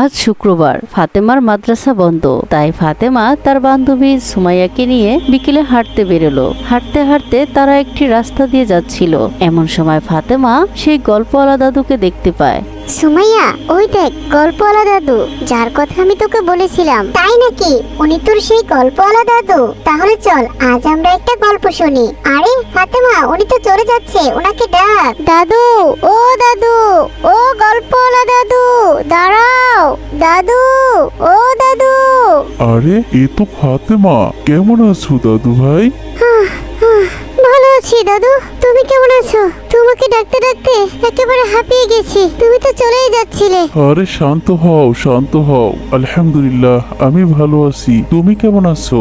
আজ শুক্রবার ফাতেমার মাদ্রাসা বন্ধ। তাই ফাতেমা তার বান্ধবী সুমাইয়াকে নিয়ে বিকেলে হাঁটতে বেরোলো। হাঁটতে হাঁটতে তারা একটি রাস্তা দিয়ে যাচ্ছিল। এমন সময় ফাতেমা সেই গল্পওয়ালা দাদুকে দেখতে পায়। সুমাইয়া ওই দেখ গল্পওয়ালা দাদু যার কথা আমি তোকে বলেছিলাম। তাই নাকি? উনি তোর সেই গল্পওয়ালা দাদু? তাহলে চল আজ আমরা একটা গল্প শুনি। আরে ফাতেমা উনি তো চলে যাচ্ছে ওনাকে ডাক। দাদু ও দাদু ও গল্পওয়ালা দাদু দাঁড়াও। দাদু ও দাদু। আরে এ তো ফাতেমা কেমন আছো দাদু ভাই আছি দাদু। তুমি কেমন আছো? তোমাকে ডাকতে ডাকতে একেবারে হাঁপিয়ে গেছি। তুমি তো চলেই যাচ্ছিলে। আরে শান্ত হও শান্ত হও। আলহামদুলিল্লাহ আমি ভালো আছি। তুমি কেমন আছো?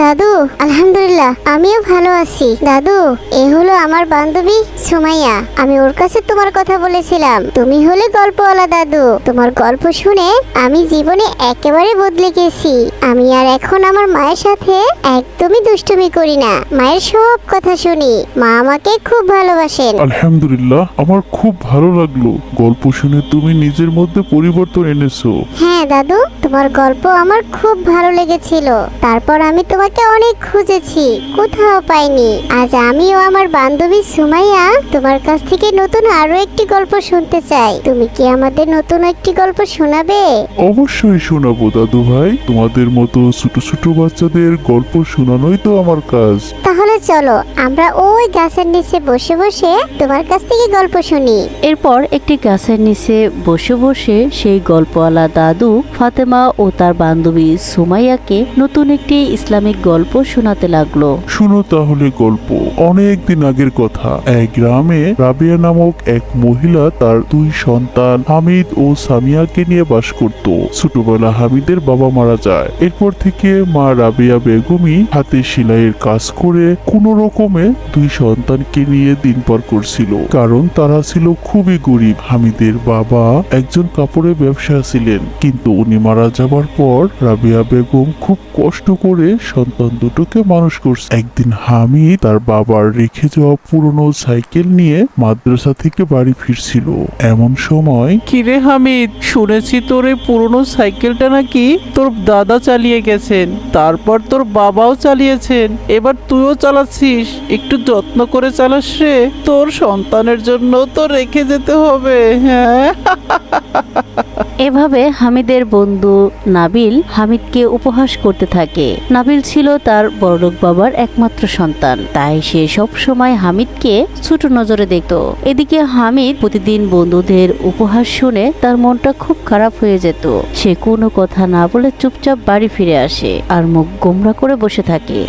দাদু আলহামদুলিল্লাহ আমিও ভালো আছি। দাদু এ হলো আমার বান্ধবী সুমাইয়া। আমি ওর কাছে তোমার কথা বলেছিলাম। তুমি হলে গল্পওয়ালা দাদু। তোমার গল্প শুনে আমি জীবনে একেবারে বদলে গেছি। আমি আর এখন আমার মায়ের সাথে একদমই দুষ্টুমি করি না। মায়ের সব কথা শুনি। মা আমাকে খুব ভালোবাসেন। আলহামদুলিল্লাহ আমার খুব ভালো লাগল। গল্প শুনে তুমি নিজের মধ্যে পরিবর্তন এনেছো। হ্যাঁ দাদু তোমার গল্প আমার খুব ভালো লেগেছিল। তারপর আমি তোমাকে অনেক খুঁজেছি কোথাও পাইনি। আজ আমিও আমার বান্ধবী সুমাইয়া তোমার কাছ থেকে নতুন আরও একটি গল্প শুনতে চাই। তুমি কি আমাদের নতুন একটি গল্প শোনাবে? অবশ্যই শোনাবো দাদু ভাই। তোমাদের মতো ছোট ছোট বাচ্চাদের গল্প শোনানোই তো আমার কাজ। তাহলে চলো আমরা ওই গাছের নিচে বসে বসে তোমার কাছ থেকে গল্প শুনি। এরপর একটি গাছের নিচে বসে বসে সেই গল্পওয়ালা দাদু ফাতেমা ও তার বান্ধবী সুমাইয়াকে নতুন একটি ইসলামিক গল্প শোনাতে লাগল। শুনো তাহলে গল্প। অনেক দিন আগের কথা। এক গ্রামে রাবিয়া নামক এক মহিলা তার দুই সন্তান হামিদ ও সামিয়াকে নিয়ে বাস করত। ছোটবেলা হামিদের বাবা মারা যায়। এরপর থেকে মা রাবিয়া বেগমই হাতে সেলাইয়ের কাজ করে কোনো রকমে দুই সন্তানকে নিয়ে দিন পার করছিল। কারণ তারা ছিল খুবই গরিব। হামিদের বাবা একজন কাপড়ের ব্যবসা ছিলেন। কিন্তু উনি মারা যাবার পর রাবিয়া বেগম খুব কষ্ট করে সন্তান দুটোকে মানুষ করছে। একদিন হামিদ তার বাবার রেখে যাওয়া পুরনো সাইকেল নিয়ে মাদ্রাসা থেকে বাড়ি ফিরছিল। এমন সময় কিরে হামিদ, শুনেছি তোর এই পুরনো সাইকেলটা নাকি তোর দাদা চালিয়ে গেছেন। তারপর তোর বাবাও চালিয়েছেন। এবার তুইও চালাচ্ছিস। একটু যত্ন করে চালাস তোর সন্তানের জন্য তো রেখে যেতে হবে হ্যাঁ? এভাবে হামিদের বন্ধু নাবিল হামিদকে উপহাস করতে থাকে। নাবিল ছিল তার বড়লোক বাবার একমাত্র সন্তান। তাই সে সব সময় হামিদকে ছোট নজরে দেখত। এদিকে হামিদ প্রতিদিন বন্ধুদের উপহাস শুনে তার মনটা খুব খারাপ হয়ে যেত। সে কোনো কথা না বলে চুপচাপ বাড়ি ফিরে আসে আর মুখ গোমরা করে বসে থাকে।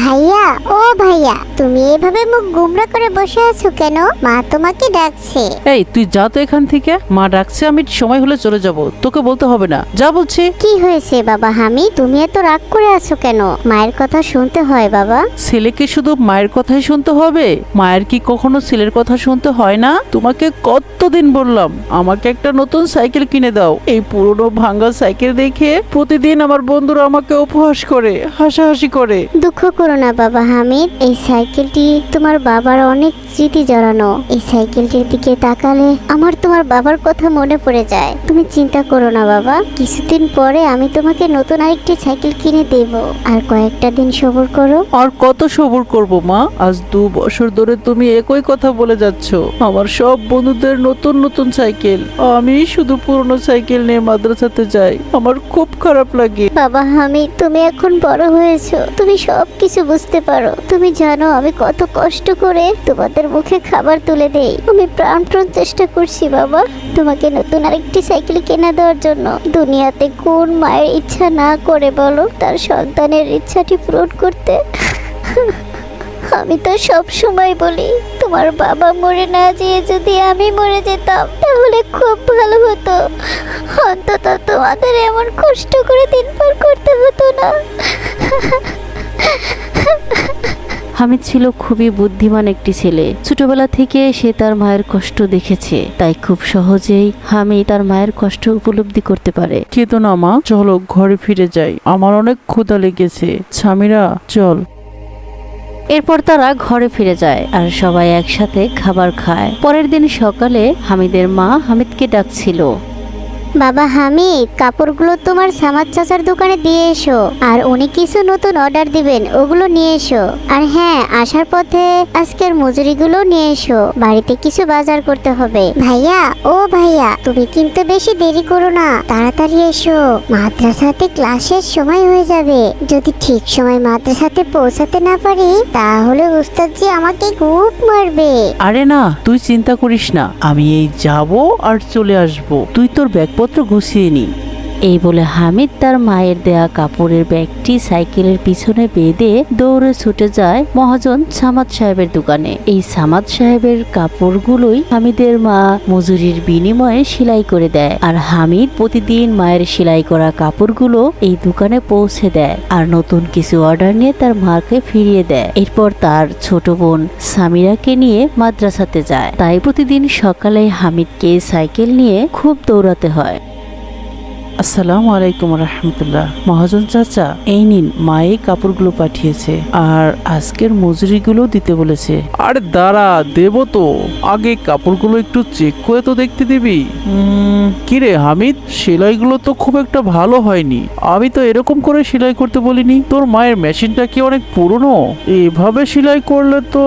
ভাইয়া ও ভাইয়া তুমি এভাবে মুখ গুমরা করে বসে আছো কেন? মা তোমাকে ডাকছে। এই তুই যা তো এখান থেকে। মা ডাকছে আমি সময় হলে চলে যাব। তোকে বলতে হবে না। যা বলছি। কি হয়েছে বাবা হামি? তুমি এত রাগ করে আছো কেন? মায়ের কথা শুনতে হয় বাবা। ছেলেকে শুধু মায়ের কথাই শুনতে হবে? মায়ের কি কখনো ছেলের কথা শুনতে হয় না? তোমাকে কতদিন বললাম আমাকে একটা নতুন সাইকেল কিনে দাও। এই পুরনো ভাঙ্গা সাইকেল দেখে প্রতিদিন আমার বন্ধুরা আমাকে উপহাস করে হাসাহাসি করে। দুঃখ করো না বাবা হামিদ। এই সাইকেলটি তোমার বাবার অনেক স্মৃতি জড়ানো। এই সাইকেলটির দিকে তাকালে আমার তোমার বাবার কথা মনে পড়ে যায়। তুমি চিন্তা করো না বাবা। কিছুদিন পরে আমি তোমাকে নতুন আরেকটি সাইকেল কিনে দেব। আর কয়েকটা দিন সবর করো। আর কত সবর করব মা? আজ দু বছর ধরে তুমি একই কথা বলে যাচ্ছ। আমার সব বন্ধুদের নতুন নতুন সাইকেল। আমি শুধু পুরনো সাইকেল নিয়ে মাদ্রাসাতে যাই। আমার খুব খারাপ লাগে। বাবা হামিদ তুমি এখন বড় হয়েছো। তুমি সব কিছু বুঝতে পারো। তুমি জানো আমি কত কষ্ট করে তোমাদের মুখে খাবার তুলে দেই। আমি প্রাণপ্রাণ চেষ্টা করছি, বাবা। তোমাকে নতুন আরেকটি সাইকেল কিনে দেওয়ার জন্য। দুনিয়াতে কোন মায়ের ইচ্ছা না করে বলো? তার সন্তানের ইচ্ছাটি পূরণ করতে। আমি তো সব সময় বলি, তোমার বাবা মরে না যেয়ে যদি আমি মরে যেতাম, তাহলে খুব ভালো হতো। অন্তত তোমাদের এমন কষ্ট করে দিন পার করতে হতো না। হামিদ ছিল খুবই বুদ্ধিমান একটি ছেলে। ছোটবেলা থেকে সে তার মায়ের কষ্ট দেখেছে তাই খুব সহজেই হামিদ তার মায়ের কষ্ট উপলব্ধি করতে পারে। কেতো না মা। চলো ঘরে ফিরে যাই। আমার অনেক ক্ষুধা লেগেছে। স্বামীরা চল। এরপর তারা ঘরে ফিরে যায় আর সবাই একসাথে খাবার খায়। পরের দিন সকালে হামিদের মা হামিদকে ডাকছিল। বাবা হামিদ, কাপড়গুলো তোমার সামাদ চাচার দোকানে দিয়ে এসো। আর উনি কিছু নতুন অর্ডার দিবেন, ওগুলো নিয়ে এসো। আর হ্যাঁ আসার পথে আজকের মজুরিগুলো নিয়ে এসো। বাড়িতে কিছু বাজার করতে হবে। ভাইয়া, ও ভাইয়া, তুমি কিন্তু বেশি দেরি করো না। তাড়াতাড়ি এসো। মাদ্রাসাতে ক্লাসের সময় হয়ে যাবে। যদি ঠিক সময় মাদ্রাসাতে পৌঁছাতে না পারি, তাহলে উস্তাদজি আমাকে খুব মারবে। আরে না, তুই চিন্তা করিস না। আমি এই যাব আর চলে আসব। তুই তোর ব্যাগপত্র গুছিয়ে নি এই বলে হামিদ তার মায়ের দেয়া কাপড়ের ব্যাগটি সাইকেলের পিছনে বেঁধে দৌড়ে ছুটে যায় মহাজন সামাদ সাহেবের দোকানে। এই সামাদ সাহেবের কাপড়গুলোই হামিদের মা মজুরির বিনিময়ে সেলাই করে দেয় আর হামিদ প্রতিদিন মায়ের সেলাই করা কাপড়গুলো এই দোকানে পৌঁছে দেয় আর নতুন কিছু অর্ডার নিয়ে তার মাকে ফিরিয়ে দেয়। এরপর তার ছোট বোন সামিরাকে নিয়ে মাদ্রাসাতে যায়। তাই প্রতিদিন সকালে হামিদকে সাইকেল নিয়ে খুব দৌড়াতে হয়। আসসালামু আলাইকুম রহমতুল্লাহ। মহাজন চাচা এই নিন মায়ে কাপড়গুলো পাঠিয়েছে আর আজকের মজুরিগুলো দিতে বলেছে। আরে দাঁড়া দেব তো। আগে কাপড়গুলো একটু চেক করে তো দেখতে দিবি। উম, কি রে হামিদ সেলাইগুলো তো খুব একটা ভালো হয়নি। আমি তো এরকম করে সেলাই করতে বলিনি। তোর মায়ের মেশিনটা কি অনেক পুরনো? এভাবে সেলাই করলে তো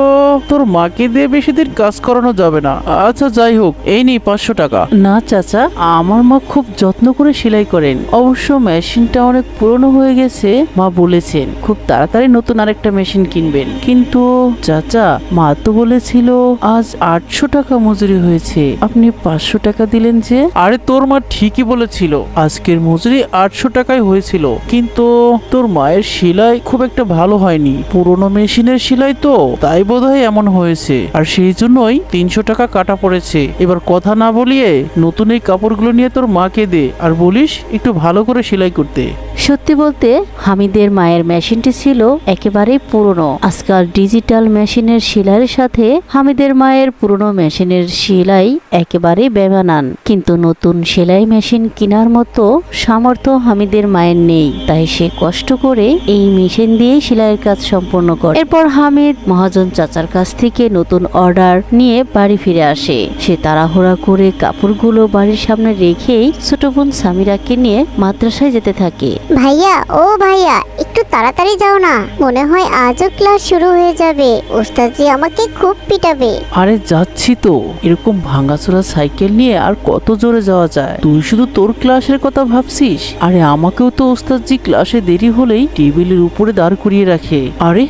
তোর মাকে দিয়ে বেশি দিন কাজ করানো যাবে না। আচ্ছা যাই হোক এই নি পাঁচশো টাকা। না চাচা আমার মা খুব যত্ন করে সেলাই করেন। অবশ্য মেশিনটা অনেক পুরনো হয়ে গেছে, মা বলেছেন। খুব তাড়াতাড়ি নতুন আরেকটা মেশিন কিনবেন। কিন্তু চাচা, মা তো বলেছিল আজ আটশো টাকা মজুরি হয়েছে। আপনি পাঁচশো টাকা দিলেন যে? আরে তোর মা ঠিকই বলেছিল, আজকের মজুরি আটশো টাকায় হয়েছিল। কিন্তু তোর মায়ের সেলাই খুব একটা ভালো হয়নি। পুরনো মেশিনের সেলাই তো, তাই বোধহয় এমন হয়েছে। আর সেই জন্যই তিনশো টাকা কাটা পড়েছে। এবার কথা না বলিয়ে নতুন এই কাপড়গুলো নিয়ে তোর মাকে দে। আর বলিস একটু ভালো করে সেলাই করতে। সত্যি বলতে, হামিদের মায়ের মেশিনটি ছিল একেবারেই পুরনো। আজকাল ডিজিটাল মেশিনের সেলাইয়ের সাথে হামিদের মায়ের পুরনো মেশিনের সেলাই একেবারে বেমানান। কিন্তু নতুন সেলাই মেশিন কেনার মতো সামর্থ্য হামিদের মায়ের নেই। তাই সে কষ্ট করে এই মেশিন দিয়ে সেলাইয়ের কাজ সম্পন্ন করে। এরপর হামিদ মহাজন চাচার কাছ থেকে নতুন অর্ডার নিয়ে বাড়ি ফিরে আসে। সে তাড়াহুড়া করে কাপড়গুলো বাড়ির সামনে রেখেই ছোট বোন সামিরাকে নিয়ে মাদ্রাসায় যেতে থাকে। ভাইয়া, ও ভাইয়া, একটু তাড়াতাড়ি যাও না। মনে হয় আজও ক্লাস শুরু হয়ে যাবে। ওস্তাদজি আমাকে খুব পিটাবে। আরে যাচ্ছি তো। এরকম ভাঙাচোরা সাইকেল নিয়ে আর কত জোরে যাওয়া যায়? তুই শুধু তোর ক্লাসের কথা ভাবছিস? আরে আমাকেও তো ওস্তাদজি ক্লাসে দেরি হলেই টেবিলের উপরে দাঁড় করিয়ে রাখে। আরে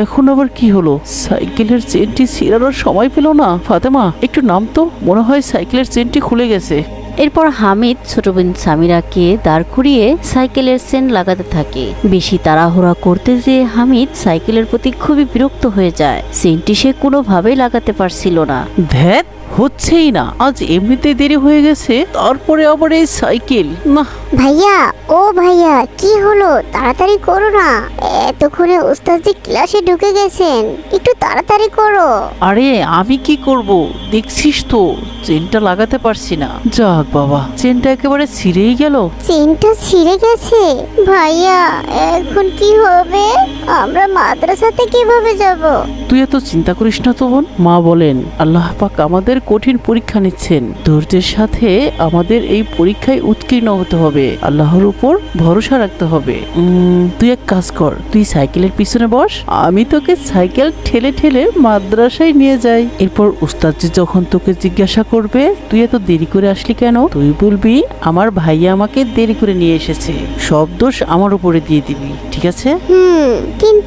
এখন আবার কি হলো? সাইকেলের চেনটি ছিঁড়ানোর সময় পেল না। ফাতেমা, একটু নাম তো মনে হয় সাইকেলের চেনটি খুলে গেছে। এরপর হামিদ ছোট বোন সামিরাকে দাঁড় করিয়ে সাইকেলের সেন লাগাতে থাকে। বেশি তাড়াহুড়া করতে যে হামিদ সাইকেলের প্রতি খুবই বিরক্ত হয়ে যায়। সেনটি সে কোনোভাবেই লাগাতে পারছিল না। ধ্যাত হচ্ছেই না। আজ এমনিতে দেরি হয়ে গেছে তারপরে আবার এই সাইকেল। না ভাইয়া ও ভাইয়া কি হলো? তাড়াতাড়ি করো না। এতক্ষণে ওস্তাদজি ক্লাসে ঢুকে গেছেন। একটু তাড়াতাড়ি করো। আরে আমি কি করব? দেখছিস তো চেনটা লাগাতে পারছি না। যাক বাবা চেনটা একেবারে ছিঁড়েই গেল। চেনটা ছিঁড়ে গেছে? ভাইয়া এখন কি হবে? আমরা মাদ্রাসাতে কীভাবে যাব? তুই এত চিন্তা করিস না তো বোন। মা বলেন আল্লাহ পাক আমাদের কঠিন পরীক্ষা নিচ্ছেন। ধৈর্যের সাথে আমাদের এই পরীক্ষায় উৎকীর্ণ হতে হবে। আল্লাহর উপর ভরসা রাখতে হবে। তুই এক কাজ কর। তুই সাইকেলের পিছনে বস। আমি তোকে সাইকেল ঠেলে ঠেলে মাদ্রাসায় নিয়ে যাই। এরপর উস্তাদজি যখন তোকে জিজ্ঞাসা করবে, তুই এত দেরি করে আসলি কেন? তুই বলবি, আমার ভাইয়া আমাকে দেরি করে নিয়ে এসেছে। সব দোষ আমার উপরে দিয়ে দিবি। ঠিক আছে? হুম, কিন্তু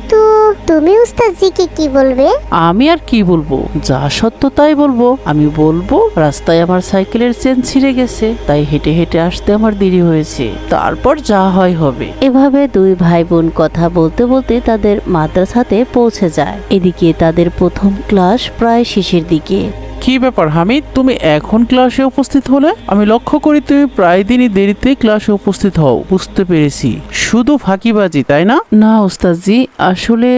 তুমি উস্তাদজিকে কি বলবে? আমি আর কি বলব? যা সত্য তাই বলব। আমি বলব রাস্তায় আমার সাইকেলের চেন ছিঁড়ে গেছে তাই হেঁটে হেঁটে আসতে আমার দেরি হয়েছে। তারপর যা হয় হবে। এভাবে দুই ভাই বোন কথা বলতে বলতে তাদের মাদ্রাসাতে পৌঁছে যায়। এদিকে তাদের প্রথম ক্লাস প্রায় শেষের দিকে। কি ব্যাপার হামিদ? তুমি এখন ক্লাসে উপস্থিত হলে? আমি লক্ষ্য করি তুমি প্রায় দিনই দেরিতে ক্লাসে উপস্থিত হও বুঝতে পেরেছি। শুধু ফাঁকিবাজি তাই না? না ওস্তাদজি আসলে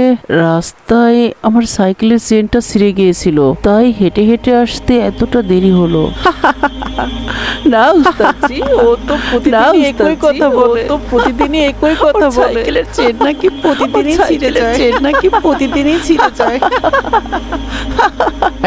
রাস্তায় আমার সাইকেলের চেনটা ছিঁড়ে গিয়েছিল তাই হেঁটে হেঁটে আসতে এতটা দেরি হলো। না উস্তাদজি ও তো প্রতিদিনই একই কথা বলে। তো প্রতিদিনই একই কথা বলে। সাইকেলের চেন নাকি প্রতিদিনই ছিঁড়ে যায়। চেন নাকি প্রতিদিনই ছিঁড়ে যায়।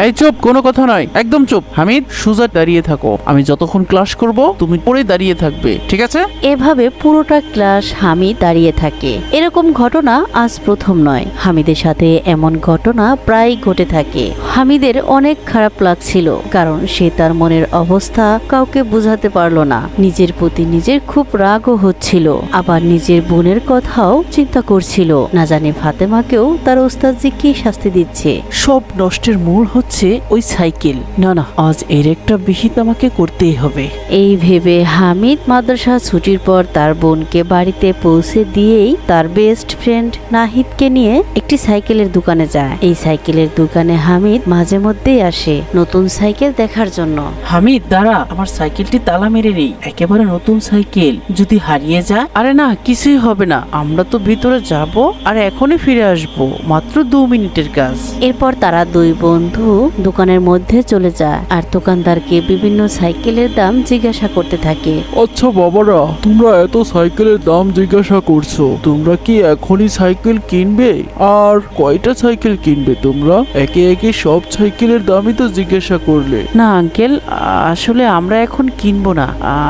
এই চুপ কোনো কথা নয়। একদম চুপ। হামিদ সোজা দাঁড়িয়ে থাকো। আমি যতক্ষণ ক্লাস করব তুমি পরে দাঁড়িয়ে থাকবে। ঠিক আছে? এভাবে পুরোটা ক্লাস হামিদ দাঁড়িয়ে থাকে। এরকম ঘটনা আজ প্রথম নয়। হামিদের সাথে এমন ঘটনা প্রায় ঘটে থাকে। হামিদের অনেক খারাপ লাগছিল কারণ সে তার মনের অবস্থা কাউকে বোঝাতে পারল না। নিজের প্রতি নিজের খুব রাগও হচ্ছিল। আবার নিজের বোনের কথাও চিন্তা করছিল। না জানি ফাতেমাকেও তার ওস্তাদজি কি শাস্তি দিচ্ছে। সব নষ্টের মূল হচ্ছে ওই সাইকেল না না আজ এর একটা বিহিত আমাকে করতেই হবে। এই ভেবে হামিদ মাদ্রাসা ছুটির পর তার বোনকে বাড়িতে পৌঁছে দিয়েই তার বেস্ট ফ্রেন্ড নাহিদকে নিয়ে একটি সাইকেলের দোকানে যায়। এই সাইকেলের দোকানে হামিদ মাঝে মধ্যেই আসে নতুন সাইকেল দেখার জন্য। হামিদ দাঁড়া আমার সাইকেলটি তালা মেরে নেই। একেবারে নতুন সাইকেল। যদি হারিয়ে যায়? আরে না কিছুই হবে না। আমরা তো ভিতরে যাব আর এখনই ফিরে আসব। মাত্র দু মিনিটের কাজ। এরপর তারা দুই বন্ধু দোকানের মধ্যে চলে যায়। আর দোকানদারকে বিভিন্ন সাইকেলের দাম জিজ্ঞাসা করতে থাকে। আচ্ছা বাবারা তোমরা এত সাইকেলের দাম জিজ্ঞাসা করছ তোমরা কি এখনই সাইকেল কিনবে? আর কয়টা সাইকেল কিনবে তোমরা? একে একে সব সাইকেলের দামই তো জিজ্ঞাসা করলে। না আঙ্কেল আসলে আমরা এখন কিনবো না।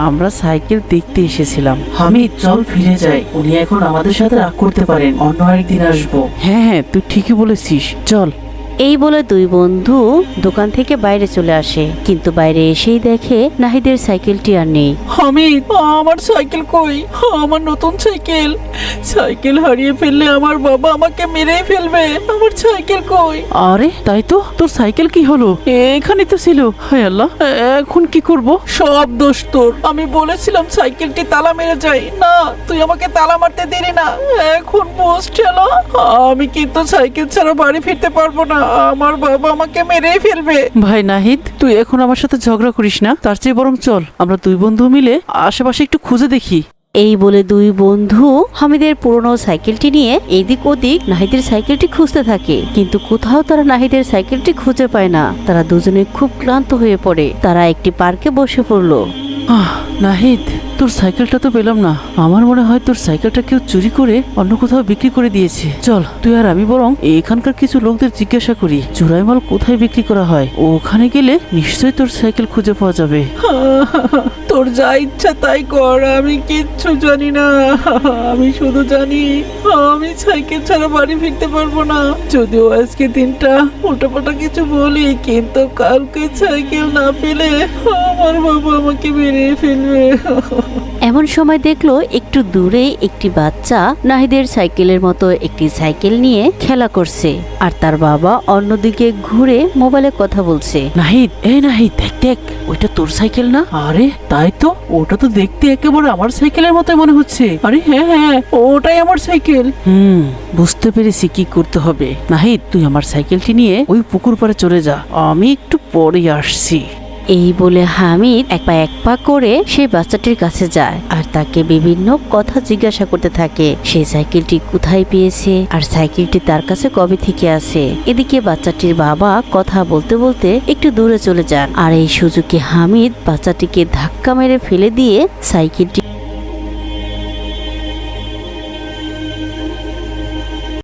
আমরা সাইকেল দেখতে এসেছিলাম। আমি চল ফিরে যাই। উনি এখন আমাদের সাথে রাগ করতে পারেন। অন্য একদিন আসব। হ্যাঁ হ্যাঁ তুই ঠিকই বলেছিস। চল। এই বলে দুই বন্ধু দোকান থেকে বাইরে চলে আসে কিন্তু বাইরে এসেই দেখে নাহিদের সাইকেলটি আর নেই। হামিদ আমার সাইকেল কই? আমার নতুন সাইকেল। সাইকেল হারিয়ে ফেললে আমার বাবা আমাকে মেরেই ফেলবে। আমার সাইকেল কই? আরে তাই তো? তোর সাইকেল কি হলো? এখানে তো ছিল। হায় আল্লাহ এখন কি করব? সব দোষ তোর। আমি বলেছিলাম সাইকেলটি তালা মেরে যাই না তুই আমাকে তালা মারতে দিলি না। এখন বুঝ চলো আমি কিন্তু সাইকেল ছাড়া বাড়ি ফিরতে পারব না। আমার বাবা আমাকে মেরেই ফেলবে। ভাই নাহিদ, তুই এখন আমার সাথে ঝগড়া করিস না। তার চেয়ে বরং চল, আমরা দুই বন্ধু মিলে আশেপাশে একটু খুঁজে দেখি। এই বলে দুই বন্ধু হামিদের পুরনো সাইকেলটি নিয়ে এদিক ওদিক নাহিদের সাইকেলটি খুঁজতে থাকে। কিন্তু কোথাও তারা নাহিদের সাইকেলটি খুঁজে পায় না। তারা দুজনে খুব ক্লান্ত হয়ে পড়ে। তারা একটি পার্কে বসে পড়ল। আহ, নাহিদ তোর সাইকেলটা তো পেলাম না। আমার মনে হয় তোর সাইকেলটা কেউ চুরি করে অন্য কোথাও বিক্রি করে দিয়েছে। চল তুই আর আমি বরং এখানকার কিছু লোকদের জিজ্ঞাসা করি চোরাই মাল কোথায় বিক্রি করা হয়? ওখানে গেলে নিশ্চয়ই তোর সাইকেল খুঁজে পাওয়া যাবে। তোর যা ইচ্ছা তাই কর আমি কিচ্ছু জানি না। আমি শুধু জানি আমি সাইকেল ছাড়া বাড়ি ফিরতে পারব না। যদিও আজকে দিনটা উল্টোপাল্টা কিছু বলি কিন্তু কালকে সাইকেল না পেলে আমার বাবা আমাকে বেরিয়ে ফেলবে। এমন সময় দেখল একটু দূরে একটি বাচ্চা নাহিদের সাইকেলের মতো একটি সাইকেল নিয়ে খেলা করছে আর তার বাবা অন্যদিকে ঘুরে মোবাইলে কথা বলছে। নাহিদ এই নাহিদ দেখ দেখ ওইটা তোর সাইকেল না? আরে তাই তো? ওটা তো দেখতে একেবারে আমার সাইকেলের মতো মনে হচ্ছে। আরে হ্যাঁ হ্যাঁ ওটাই আমার সাইকেল। হুম, বুঝতে পেরেছি কি করতে হবে। নাহিদ, তুই আমার সাইকেলটি নিয়ে ওই পুকুর পাড়ে চলে যা। আমি একটু পরে আসছি। এই বলে হামিদ এক পা এক পা করে সেই বাচ্চাটির কাছে যায় আর তাকে বিভিন্ন কথা জিজ্ঞাসা করতে থাকে। সে সাইকেলটি কোথায় পেয়েছে? আর সাইকেলটি তার কাছে কবে থেকে আছে? এদিকে বাচ্চাটির বাবা কথা বলতে বলতে একটু দূরে চলে যান। আর এই সুযোগে হামিদ বাচ্চাটিকে ধাক্কা মেরে ফেলে দিয়ে সাইকেলটি